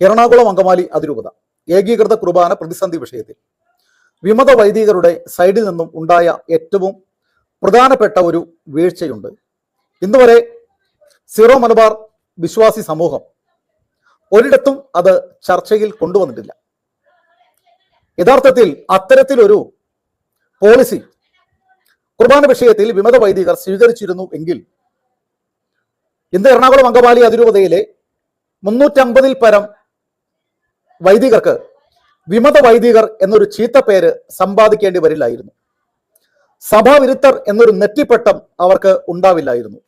എറണാകുളം അങ്കമാലി അതിരൂപത. ഏകീകൃത കുർബാന പ്രതിസന്ധി വിഷയത്തിൽ. വിമത വൈദികരുടെ സൈഡിൽ നിന്നും ഉണ്ടായ ഏറ്റവും പ്രധാനപ്പെട്ട ഒരു വീഴ്ചയുണ്ട്. ഇന്ന് വരെ സീറോ മലബാർ വിശ്വാസി സമൂഹം ഒരിടത്തും അത് ചർച്ചയിൽ കൊണ്ടുവന്നിട്ടില്ല. യഥാർത്ഥത്തിൽ അത്തരത്തിലൊരു പോളിസി കുർബാന വിഷയത്തിൽ വിമത വൈദികർ സ്വീകരിച്ചിരുന്നു എങ്കിൽ ഇന്ന് എറണാകുളം അങ്കമാലി അതിരൂപതയിലെ മുന്നൂറ്റമ്പതിൽ പരം വൈദികർക്ക് വിമത വൈദികർ എന്നൊരു ചീത്ത പേര് സമ്പാദിക്കേണ്ടി വരില്ലായിരുന്നു. സഭാവിരുദ്ധർ എന്നൊരു നെറ്റിപ്പട്ടം അവർക്ക് ഉണ്ടാവില്ലായിരുന്നു.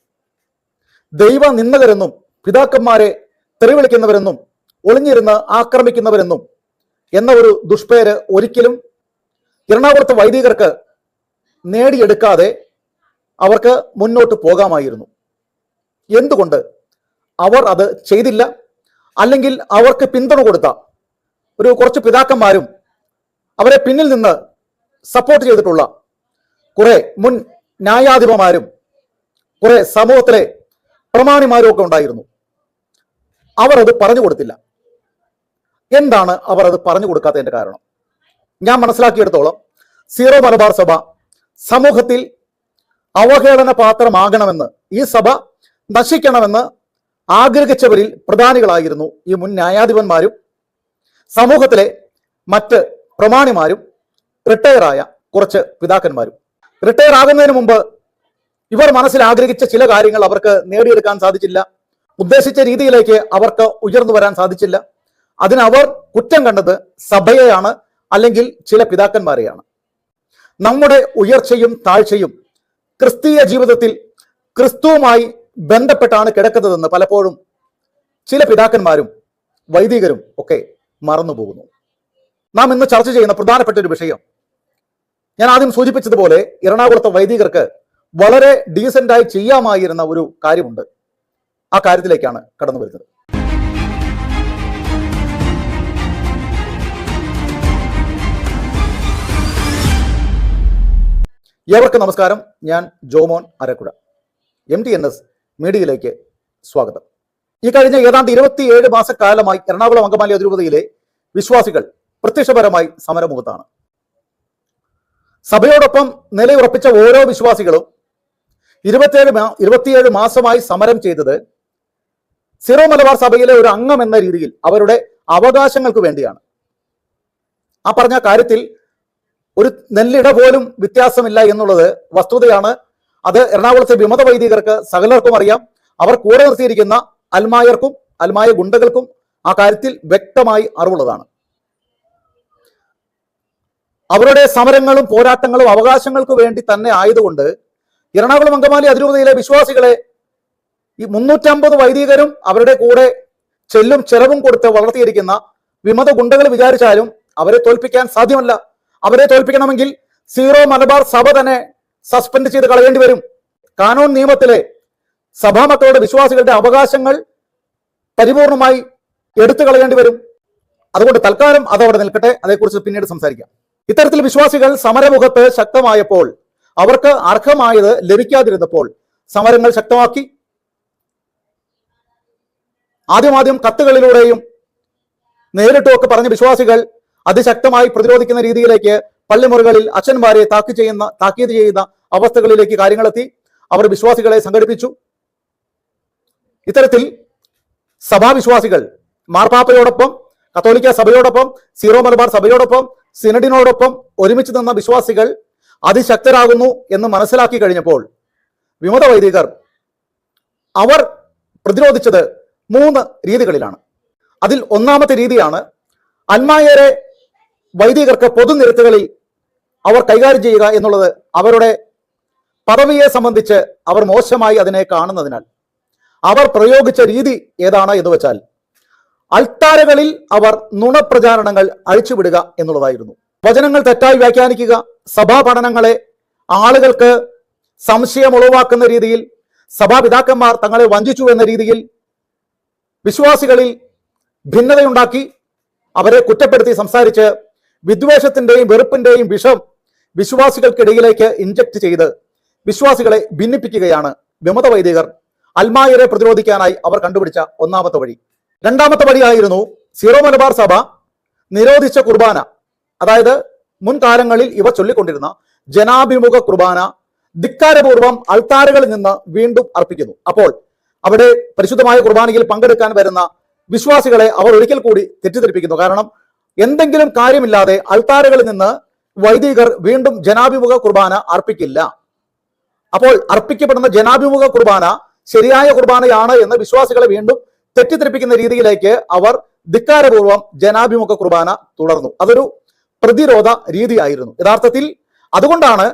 ദൈവ നിന്ദകരെന്നും പിതാക്കന്മാരെ തെറിവിളിക്കുന്നവരെന്നും ഒളിഞ്ഞിരുന്ന് ആക്രമിക്കുന്നവരെന്നും എന്ന ഒരു ദുഷ്പേര് ഒരിക്കലും എറണാകുളത്ത് വൈദികർക്ക് നേടിയെടുക്കാതെ അവർക്ക് മുന്നോട്ട് പോകാമായിരുന്നു. എന്തുകൊണ്ട്? അവർ അത് ചെയ്തില്ല. അല്ലെങ്കിൽ അവർക്ക് പിന്തുണ കൊടുത്ത? ഒരു കുറച്ച് പിതാക്കന്മാരും അവരെ പിന്നിൽ നിന്ന് സപ്പോർട്ട് ചെയ്തിട്ടുള്ള കുറെ മുൻ ന്യായാധിപന്മാരും കുറെ സമൂഹത്തിലെ പ്രമാണിമാരും ഒക്കെ ഉണ്ടായിരുന്നു. അവർ അത് പറഞ്ഞു കൊടുത്തില്ല. എന്താണ് അവർ അത് പറഞ്ഞു കൊടുക്കാത്തതിന്റെ കാരണം? ഞാൻ മനസ്സിലാക്കിയെടുത്തോളം സീറോ മലബാർ സഭ സമൂഹത്തിൽ അവഹേളന പാത്രമാകണമെന്ന് ഈ സഭ നശിക്കണമെന്ന് ആഗ്രഹിച്ചവരിൽ പ്രധാനികളായിരുന്നു ഈ മുൻ ന്യായാധിപന്മാരും സമൂഹത്തിലെ മറ്റ് പ്രമാണിമാരും റിട്ടയറായ കുറച്ച് പിതാക്കന്മാരും. റിട്ടയർ ആകുന്നതിന് മുമ്പ് ഇവർ മനസ്സിൽ ആഗ്രഹിച്ച ചില കാര്യങ്ങൾ അവർക്ക് നേടിയെടുക്കാൻ സാധിച്ചില്ല. ഉദ്ദേശിച്ച രീതിയിലേക്ക് അവർക്ക് ഉയർന്നു വരാൻ സാധിച്ചില്ല. അതിനവർ കുറ്റം കണ്ടത് സഭയെയാണ് അല്ലെങ്കിൽ ചില പിതാക്കന്മാരെയാണ്. നമ്മുടെ ഉയർച്ചയും താഴ്ചയും ക്രിസ്തീയ ജീവിതത്തിൽ ക്രിസ്തുവുമായി ബന്ധപ്പെട്ടാണ് കിടക്കുന്നതെന്ന് പലപ്പോഴും ചില പിതാക്കന്മാരും വൈദികരും ഒക്കെ മറന്നുപോകുന്നു. നാം ഇന്ന് ചർച്ച ചെയ്യുന്ന പ്രധാനപ്പെട്ട ഒരു വിഷയം. ഞാൻ ആദ്യം സൂചിപ്പിച്ചതുപോലെ എറണാകുളത്തെ വൈദികർക്ക് വളരെ ഡീസന്റായി ചെയ്യാമായിരുന്ന ഒരു കാര്യമുണ്ട്. ആ കാര്യത്തിലേക്കാണ് കടന്നു വരുന്നത്. ഏവർക്കും നമസ്കാരം. ഞാൻ Jomon Arakkuzha. M T N S മീഡിയയിലേക്ക് സ്വാഗതം. ഈ കഴിഞ്ഞ ഏതാണ്ട് ഇരുപത്തിയേഴ് മാസക്കാലമായി എറണാകുളം അങ്കമാലി അതിരൂപതയിലെ വിശ്വാസികൾ പ്രത്യക്ഷപരമായി സമരമുഖത്താണ്. സഭയോടൊപ്പം നിലയുറപ്പിച്ച ഓരോ വിശ്വാസികളും ഇരുപത്തിയേഴ് ഇരുപത്തിയേഴ് മാസമായി സമരം ചെയ്തത് സിറോ മലബാർ സഭയിലെ ഒരു അംഗം എന്ന രീതിയിൽ അവരുടെ അവകാശങ്ങൾക്ക് വേണ്ടിയാണ്. ആ പറഞ്ഞ കാര്യത്തിൽ ഒരു നെല്ലിട പോലും വ്യത്യാസമില്ല എന്നുള്ളത് വസ്തുതയാണ്. അത് എറണാകുളത്തെ വിമത വൈദികർക്ക് സകലർക്കും അറിയാം. അവർ കൂടെ നിർത്തിയിരിക്കുന്ന അൽമായർക്കും അൽമായ ഗുണ്ടകൾക്കും ആ കാര്യത്തിൽ വ്യക്തമായി അറിവുള്ളതാണ്. അവരുടെ സമരങ്ങളും പോരാട്ടങ്ങളും അവകാശങ്ങൾക്ക് വേണ്ടി തന്നെ ആയതുകൊണ്ട് എറണാകുളം അങ്കമാലി അതിരൂപതയിലെ വിശ്വാസികളെ ഈ മുന്നൂറ്റമ്പത് വൈദികരും അവരുടെ കൂടെ ചെല്ലും ചെലവും കൊടുത്ത് വളർത്തിയിരിക്കുന്ന വിമത ഗുണ്ടകൾ വിചാരിച്ചാലും അവരെ തോൽപ്പിക്കാൻ സാധ്യമല്ല. അവരെ തോൽപ്പിക്കണമെങ്കിൽ സീറോ മലബാർ സഭ തന്നെ സസ്പെൻഡ് ചെയ്ത് കളയേണ്ടി വരും. കാനൂൺ നിയമത്തിലെ സഭാ മക്കളുടെ വിശ്വാസികളുടെ അവകാശങ്ങൾ പരിപൂർണമായി എടുത്തു കളയേണ്ടി വരും. അതുകൊണ്ട് തൽക്കാലം അതവിടെ നിൽക്കട്ടെ. അതേക്കുറിച്ച് പിന്നീട് സംസാരിക്കാം. ഇത്തരത്തിൽ വിശ്വാസികൾ സമരമുഖത്ത് ശക്തമായപ്പോൾ അവർക്ക് അർഹമായത് ലഭിക്കാതിരുന്നപ്പോൾ സമരങ്ങൾ ശക്തമാക്കി. ആദ്യമാദ്യം കത്തുകളിലൂടെയും നേരിട്ടുമൊക്കെ പറഞ്ഞ വിശ്വാസികൾ അതിശക്തമായി പ്രതിരോധിക്കുന്ന രീതിയിലേക്ക് പള്ളിമുറികളിൽ അച്ഛന്മാരെ താക്കി ചെയ്യുന്ന താക്കീത് ചെയ്യുന്ന അവസ്ഥകളിലേക്ക് കാര്യങ്ങളെത്തി. അവർ വിശ്വാസികളെ സംഘടിപ്പിച്ചു. ഇത്തരത്തിൽ സഭാവിശ്വാസികൾ മാർപ്പാപ്പയോടൊപ്പം കത്തോലിക്ക സഭയോടൊപ്പം സീറോ മലബാർ സഭയോടൊപ്പം സിനഡിനോടൊപ്പം ഒരുമിച്ച് നിന്ന വിശ്വാസികൾ അതിശക്തരാകുന്നു എന്ന് മനസ്സിലാക്കി കഴിഞ്ഞപ്പോൾ വിമത വൈദികർ അവർ പ്രതിരോധിച്ചത് മൂന്ന് രീതികളിലാണ്. അതിൽ ഒന്നാമത്തെ രീതിയാണ് അന്മായരെ വൈദികർക്ക് പൊതുനിരത്തുകളിൽ അവർ കൈകാര്യം ചെയ്യുക എന്നുള്ളത് അവരുടെ പദവിയെ സംബന്ധിച്ച് അവർ മോശമായി അതിനെ കാണുന്നതിനാൽ. അവർ പ്രയോഗിച്ച രീതി ഏതാണ് എന്ന് വെച്ചാൽ അൾത്താരകളിൽ അവർ നുണപ്രചാരണങ്ങൾ അഴിച്ചുവിടുക എന്നുള്ളതായിരുന്നു. വചനങ്ങൾ തെറ്റായി വ്യാഖ്യാനിക്കുക സഭാ പഠനങ്ങളെ ആളുകൾക്ക് സംശയം ഉളവാക്കുന്ന രീതിയിൽ സഭാപിതാക്കന്മാർ തങ്ങളെ വഞ്ചിച്ചു എന്ന രീതിയിൽ വിശ്വാസികളിൽ ഭിന്നതയുണ്ടാക്കി അവരെ കുറ്റപ്പെടുത്തി സംസാരിച്ച് വിദ്വേഷത്തിന്റെയും വെറുപ്പിന്റെയും വിഷം വിശ്വാസികൾക്കിടയിലേക്ക് ഇഞ്ചക്ട് ചെയ്ത് വിശ്വാസികളെ ഭിന്നിപ്പിക്കുകയാണ് വിമത വൈദികർ അൽമായരെ പ്രതിരോധിക്കാനായി അവർ കണ്ടുപിടിച്ച ഒന്നാമത്തെ വഴി. രണ്ടാമത്തെ വഴിയായിരുന്നു സീറോ മലബാർ സഭ നിരോധിച്ച കുർബാന. അതായത് മുൻകാലങ്ങളിൽ ഇവ ചൊല്ലിക്കൊണ്ടിരുന്ന ജനാഭിമുഖ കുർബാന ധിക്കാരപൂർവം അൾത്താരകളിൽ നിന്ന് വീണ്ടും അർപ്പിക്കുന്നു. അപ്പോൾ അവിടെ പരിശുദ്ധമായ കുർബാനയിൽ പങ്കെടുക്കാൻ വരുന്ന വിശ്വാസികളെ അവർ ഒരിക്കൽ കൂടി തെറ്റിദ്ധരിപ്പിക്കുന്നു. കാരണം എന്തെങ്കിലും കാര്യമില്ലാതെ അൾത്താരകളിൽ നിന്ന് വൈദികർ വീണ്ടും ജനാഭിമുഖ കുർബാന അർപ്പിക്കില്ല. അപ്പോൾ അർപ്പിക്കപ്പെടുന്ന ജനാഭിമുഖ കുർബാന ശരിയായ കുർബാനയാണ് എന്ന് വിശ്വാസികളെ വീണ്ടും തെറ്റിദ്ധരിപ്പിക്കുന്ന രീതിയിലേക്ക് അവർ ധിക്കാരപൂർവം ജനാഭിമുഖ കുർബാന തുടർന്നു. അതൊരു പ്രതിരോധ രീതിയായിരുന്നു. യഥാർത്ഥത്തിൽ അതുകൊണ്ടാണ്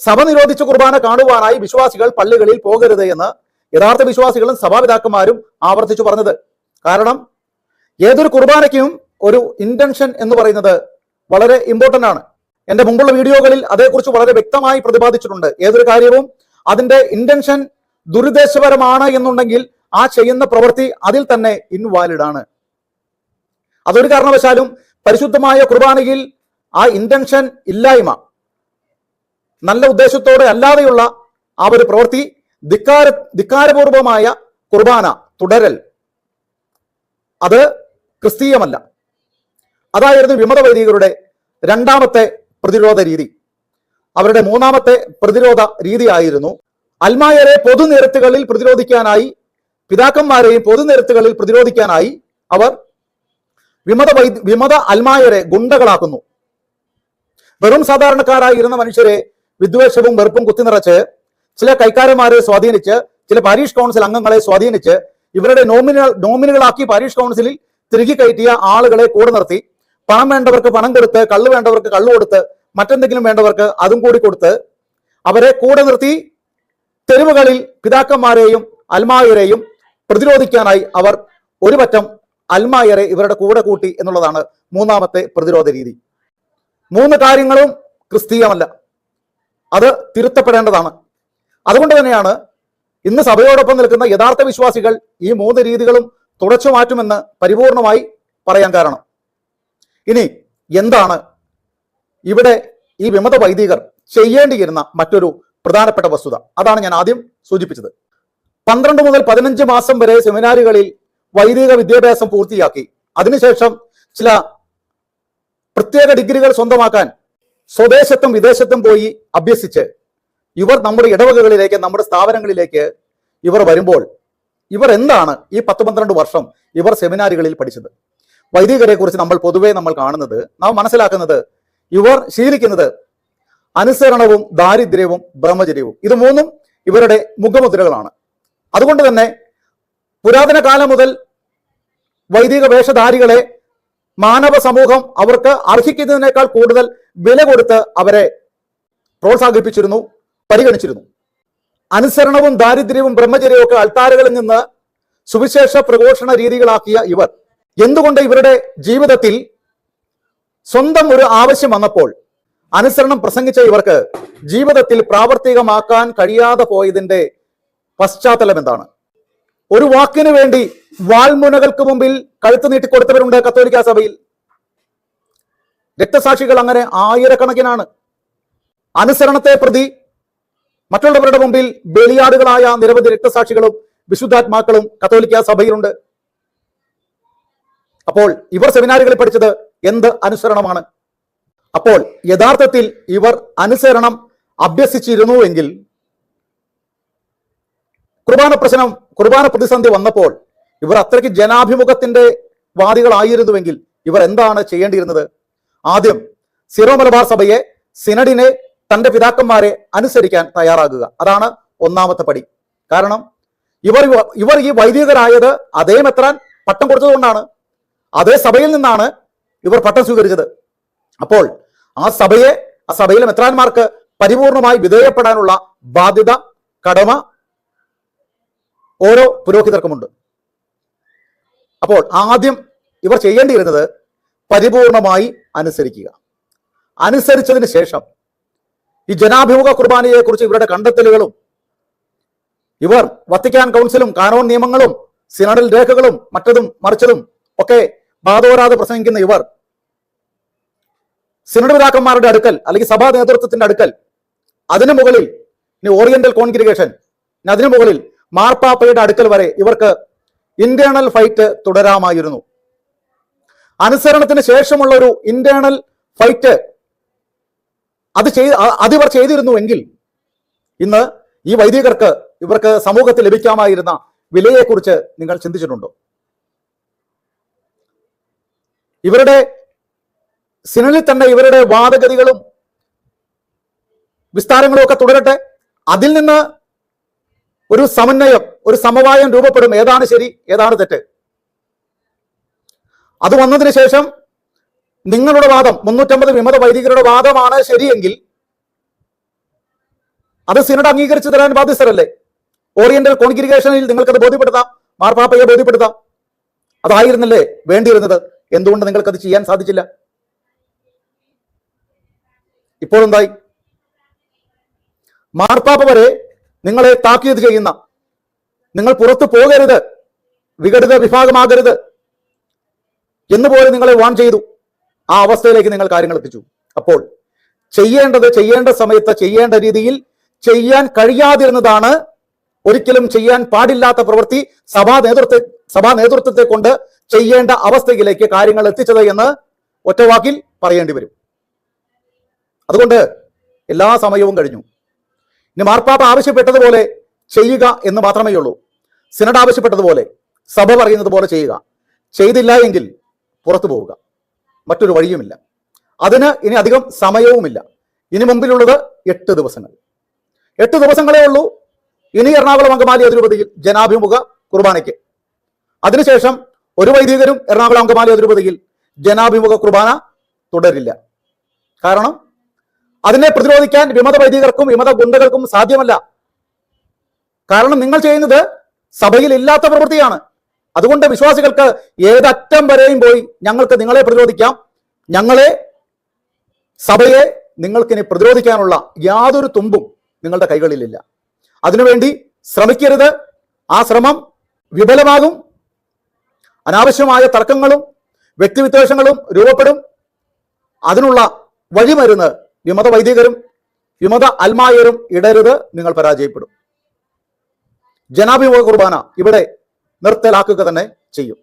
സഭ നിരോധിച്ച കുർബാന കാണുവാനായി വിശ്വാസികൾ പള്ളികളിൽ പോകരുത് എന്ന് യഥാർത്ഥ വിശ്വാസികളും സഭാപിതാക്കന്മാരും ആവർത്തിച്ചു പറഞ്ഞത്. കാരണം ഏതൊരു കുർബാനയ്ക്കും ഒരു ഇന്റൻഷൻ എന്ന് പറയുന്നത് വളരെ ഇമ്പോർട്ടന്റ് ആണ്. എന്റെ മുമ്പുള്ള വീഡിയോകളിൽ അതേക്കുറിച്ച് വളരെ വ്യക്തമായി പ്രതിപാദിച്ചിട്ടുണ്ട്. ഏതൊരു കാര്യവും അതിന്റെ ഇന്റൻഷൻ ദുരുദ്ദേശപരമാണ് എന്നുണ്ടെങ്കിൽ ആ ചെയ്യുന്ന പ്രവൃത്തി അതിൽ തന്നെ ഇൻവാലിഡ് ആണ് അതൊരു കാരണവശാലും പരിശുദ്ധമായ കുർബാനയിൽ ആ ഇന്റൻഷൻ ഇല്ലായ്മ നല്ല ഉദ്ദേശത്തോടെ അല്ലാതെയുള്ള ആ ഒരു പ്രവൃത്തി ധിക്കാര ധിക്കാരപൂർവമായ കുർബാന തുടരൽ. അത് ക്രിസ്തീയമല്ല. അതായിരുന്നു വിമത വൈദികരുടെ രണ്ടാമത്തെ പ്രതിരോധ രീതി. അവരുടെ മൂന്നാമത്തെ പ്രതിരോധ രീതിയായിരുന്നു അൽമായരെ പൊതുനിരത്തുകളിൽ പ്രതിരോധിക്കാനായി പിതാക്കന്മാരെയും പൊതുനിരത്തുകളിൽ പ്രതിരോധിക്കാനായി അവർ വിമത വിമത അൽമായരെ ഗുണ്ടകളാക്കുന്നു. വെറും സാധാരണക്കാരായിരുന്ന മനുഷ്യരെ വിദ്വേഷവും വെറുപ്പും കുത്തിനിറച്ച് ചില കൈക്കാരന്മാരെ സ്വാധീനിച്ച് ചില പാരീഷ് കൗൺസിൽ അംഗങ്ങളെ സ്വാധീനിച്ച് ഇവരുടെ നോമിനൽ നോമിനുകളാക്കി പാരീഷ് കൗൺസിലിൽ തിരികെ കയറ്റിയ ആളുകളെ കൂടെ നിർത്തി പണം വേണ്ടവർക്ക് പണം കൊടുത്ത് കള്ള് വേണ്ടവർക്ക് കള്ളു കൊടുത്ത് മറ്റെന്തെങ്കിലും വേണ്ടവർക്ക് അതും കൂടി കൊടുത്ത് അവരെ കൂടെ നിർത്തി തെരുവുകളിൽ പിതാക്കന്മാരെയും അൽമായരെയും പ്രതിരോധിക്കാനായി അവർ ഒരു പറ്റം അൽമായരെ ഇവരുടെ കൂടെ കൂട്ടി എന്നുള്ളതാണ് മൂന്നാമത്തെ പ്രതിരോധ രീതി. മൂന്ന് കാര്യങ്ങളും ക്രിസ്തീയമല്ല. അത് തിരുത്തപ്പെടേണ്ടതാണ്. അതുകൊണ്ട് തന്നെയാണ് ഇന്ന് സഭയോടൊപ്പം നിൽക്കുന്ന യഥാർത്ഥ വിശ്വാസികൾ ഈ മൂന്ന് രീതികളും തുടച്ചു മാറ്റുമെന്ന് പരിപൂർണമായി പറയാൻ കാരണം. ഇനി എന്താണ് ഇവിടെ ഈ വിമത വൈദികർ ചെയ്യേണ്ടിയിരുന്ന മറ്റൊരു പ്രധാനപ്പെട്ട വസ്തുത. അതാണ് ഞാൻ ആദ്യം സൂചിപ്പിച്ചത്. പന്ത്രണ്ട് മുതൽ പതിനഞ്ച് മാസം വരെ സെമിനാറുകളിൽ വൈദിക വിദ്യാഭ്യാസം പൂർത്തിയാക്കി. അതിനുശേഷം ചില പ്രത്യേക ഡിഗ്രികൾ സ്വന്തമാക്കാൻ സ്വദേശത്തും വിദേശത്തും പോയി അഭ്യസിച്ച് ഇവർ നമ്മുടെ ഇടവകകളിലേക്ക് നമ്മുടെ സ്ഥാപനങ്ങളിലേക്ക് ഇവർ വരുമ്പോൾ ഇവർ എന്താണ് ഈ പത്ത് പന്ത്രണ്ട് വർഷം ഇവർ സെമിനാറുകളിൽ പഠിച്ചത്? വൈദികരെ കുറിച്ച് നമ്മൾ പൊതുവെ നമ്മൾ കാണുന്നത് നാം മനസ്സിലാക്കുന്നത് ഇവർ ശീലിക്കുന്നത് അനുസരണവും ദാരിദ്ര്യവും ബ്രഹ്മചര്യവും. ഇത് മൂന്നും ഇവരുടെ മുഖമുദ്രകളാണ്. അതുകൊണ്ട് തന്നെ പുരാതന കാലം മുതൽ വൈദിക വേഷധാരികളെ മാനവ സമൂഹം അവർക്ക് അർഹിക്കുന്നതിനേക്കാൾ കൂടുതൽ വില കൊടുത്ത് അവരെ പ്രോത്സാഹിപ്പിച്ചിരുന്നു പരിഗണിച്ചിരുന്നു. അനുസരണവും ദാരിദ്ര്യവും ബ്രഹ്മചര്യവും ഒക്കെ അൾത്താരകളിൽ നിന്ന് സുവിശേഷ പ്രഘോഷണ രീതികളാക്കിയ ഇവർ. എന്തുകൊണ്ട് ഇവരുടെ ജീവിതത്തിൽ സ്വന്തം ഒരു ആവശ്യം വന്നപ്പോൾ അനുസരണം പ്രസംഗിച്ച ഇവർക്ക് ജീവിതത്തിൽ പ്രാവർത്തികമാക്കാൻ കഴിയാതെ പോയതിന്റെ പശ്ചാത്തലം എന്താണ്? ഒരു വാക്കിന് വേണ്ടി വാൾമുനകൾക്ക് മുമ്പിൽ കഴുത്ത് നീട്ടിക്കൊടുത്തവരുണ്ട് കത്തോലിക്ക സഭയിൽ. രക്തസാക്ഷികൾ അങ്ങനെ ആയിരക്കണക്കിനാണ്. അനുസരണത്തെ പ്രതി മറ്റുള്ളവരുടെ മുമ്പിൽ ബലിയാടുകളായ നിരവധി രക്തസാക്ഷികളും വിശുദ്ധാത്മാക്കളും കത്തോലിക്ക സഭയിലുണ്ട്. അപ്പോൾ ഇവർ സെമിനാറുകളിൽ പഠിച്ചത് എന്ത് അനുസരണമാണ്? അപ്പോൾ യഥാർത്ഥത്തിൽ ഇവർ അനുസരണം അഭ്യസിച്ചിരുന്നുവെങ്കിൽ കുർബാന പ്രശ്നം കുർബാന പ്രതിസന്ധി വന്നപ്പോൾ ഇവർ അത്രയ്ക്ക് ജനാഭിമുഖത്തിന്റെ വാദികളായിരുന്നുവെങ്കിൽ ഇവർ എന്താണ് ചെയ്യേണ്ടിയിരുന്നത്? ആദ്യം സിറോ മലബാർ സഭയെ സിനഡിനെ തന്റെ പിതാക്കന്മാരെ അനുസരിക്കാൻ തയ്യാറാകുക. അതാണ് ഒന്നാമത്തെ പടി. കാരണം ഇവർ ഇവർ ഈ വൈദികരായത് അതേ മെത്രാൻ പട്ടം കൊടുത്തതുകൊണ്ടാണ്. അതേ സഭയിൽ നിന്നാണ് ഇവർ പട്ടം സ്വീകരിച്ചത്. അപ്പോൾ ആ സഭയെ ആ സഭയിലെ മെത്രാന്മാർക്ക് പരിപൂർണമായി വിധേയപ്പെടാനുള്ള ബാധ്യത കടമ ഓരോ പുരോഹിതർക്കുമുണ്ട്. അപ്പോൾ ആദ്യം ഇവർ ചെയ്യേണ്ടിയിരുന്നത് പരിപൂർണമായി അനുസരിക്കുക. അനുസരിച്ചതിന് ശേഷം ഈ ജനാഭിമുഖ കുർബാനയെ കുറിച്ച് ഇവരുടെ കണ്ടെത്തലുകളും ഇവർ വത്തിക്കാൻ കൗൺസിലും കാനോൺ നിയമങ്ങളും സിനഡൽ രേഖകളും മറ്റതും മറിച്ചതും ഒക്കെ ബാധോരാതെ പ്രസംഗിക്കുന്ന ഇവർ സിനഡ് പിതാക്കന്മാരുടെ അടുക്കൽ അല്ലെങ്കിൽ സഭാ നേതൃത്വത്തിന്റെ അടുക്കൽ അതിനു മുകളിൽ ഓറിയന്റൽ കോൺഗ്രിഗേഷൻ അതിനു മുകളിൽ മാർപ്പാപ്പയുടെ അടുക്കൽ വരെ ഇവർക്ക് ഇന്റേണൽ ഫൈറ്റ് തുടരാമായിരുന്നു. അനുസരണത്തിന് ശേഷമുള്ള ഒരു ഇന്റേണൽ ഫൈറ്റ് അത് ചെയ്ത് അതിവർ ചെയ്തിരുന്നുവെങ്കിൽ ഇന്ന് ഈ വൈദികർക്ക് ഇവർക്ക് സമൂഹത്തിൽ ലഭിക്കാമായിരുന്ന വിലയെക്കുറിച്ച് നിങ്ങൾ ചിന്തിച്ചിട്ടുണ്ടോ? ഇവരുടെ സിനലിൽ തന്നെ ഇവരുടെ വാദഗതികളും വിസ്താരങ്ങളും ഒക്കെ തുടരട്ടെ. അതിൽ നിന്ന് ഒരു സമന്വയം ഒരു സമവായം രൂപപ്പെടും. ഏതാണ് ശരി ഏതാണ് തെറ്റ്? അത് വന്നതിന് ശേഷം നിങ്ങളുടെ വാദം മുന്നൂറ്റമ്പത് വിമത വൈദികരുടെ വാദമാണ് ശരിയെങ്കിൽ അത് സിനഡ് അംഗീകരിച്ചു തരാൻ ബാധ്യസ്ഥരല്ലേ? ഓറിയന്റൽ കോൺഗ്രിഗേഷനിൽ നിങ്ങൾക്കത് ബോധ്യപ്പെടുത്താം. മാർപ്പാപ്പയെ ബോധ്യപ്പെടുത്താം. അതായിരുന്നല്ലേ വേണ്ടിയിരുന്നത്? എന്തുകൊണ്ട് നിങ്ങൾക്കത് ചെയ്യാൻ സാധിച്ചില്ല? ഇപ്പോഴെന്തായി മാർപ്പാപ്പ വരെ നിങ്ങളെ താക്കീത് ചെയ്യുന്ന നിങ്ങൾ പുറത്തു പോകരുത് വിഘടിത വിഭാഗമാകരുത് എന്ന് പോലെ നിങ്ങളെ വാൺ ചെയ്തു. ആ അവസ്ഥയിലേക്ക് നിങ്ങൾ കാര്യങ്ങൾ എത്തിച്ചു. അപ്പോൾ ചെയ്യേണ്ടത് ചെയ്യേണ്ട സമയത്ത് ചെയ്യേണ്ട രീതിയിൽ ചെയ്യാൻ കഴിയാതിരുന്നതാണ് ഒരിക്കലും ചെയ്യാൻ പാടില്ലാത്ത പ്രവൃത്തി. സഭാ നേതൃത്വ സഭാ നേതൃത്വത്തെ കൊണ്ട് ചെയ്യേണ്ട അവസ്ഥയിലേക്ക് കാര്യങ്ങൾ എത്തിച്ചത് എന്ന് ഒറ്റവാക്കിൽ പറയേണ്ടി വരും. അതുകൊണ്ട് എല്ലാ സമയവും കഴിഞ്ഞു. ഇനി മാർപ്പാപ്പ ആവശ്യപ്പെട്ടതുപോലെ ചെയ്യുക എന്ന് മാത്രമേ ഉള്ളൂ. സിനഡ് ആവശ്യപ്പെട്ടതുപോലെ സഭ പറയുന്നത് പോലെ ചെയ്യുക. ചെയ്തില്ല എങ്കിൽ പുറത്തു പോവുക. മറ്റൊരു വഴിയുമില്ല. അതിന് ഇനി അധികം സമയവുമില്ല. ഇനി മുമ്പിലുള്ളത് എട്ട് ദിവസങ്ങൾ. എട്ട് ദിവസങ്ങളേ ഉള്ളൂ. ഇനി എറണാകുളം അങ്കമാലി അതിരൂപതയിൽ ജനാഭിമുഖ കുർബാനയ്ക്ക്. അതിനുശേഷം ഒരു വൈദികരും എറണാകുളം അങ്കമാലി അതിരൂപതയിൽ ജനാഭിമുഖ കുർബാന തുടരില്ല. കാരണം അതിനെ പ്രതിരോധിക്കാൻ വിമത വൈദികർക്കും വിമത ഗുണ്ടകൾക്കും സാധ്യമല്ല. കാരണം നിങ്ങൾ ചെയ്യുന്നത് സഭയിൽ ഇല്ലാത്ത പ്രവൃത്തിയാണ്. അതുകൊണ്ട് വിശ്വാസികൾക്ക് ഏതറ്റം വരെയും പോയി ഞങ്ങൾക്ക് നിങ്ങളെ പ്രതിരോധിക്കാം. ഞങ്ങളെ സഭയെ നിങ്ങൾക്കിനി പ്രതിരോധിക്കാനുള്ള യാതൊരു തുമ്പും നിങ്ങളുടെ കൈകളിലില്ല. അതിനുവേണ്ടി ശ്രമിക്കരുത്. ആ ശ്രമം വിഫലമാകും. അനാവശ്യമായ തർക്കങ്ങളും വ്യക്തിവിദ്വേഷങ്ങളും രൂപപ്പെടും. അതിനുള്ള വഴിമരുന്ന് വിമത വൈദികരും വിമത അൽമായരും ഇടരുത് നിങ്ങൾ പരാജയപ്പെടും. ജനാഭിമുഖ കുർബാന ഇവിടെ നിർത്തലാക്കുക തന്നെ ചെയ്യും.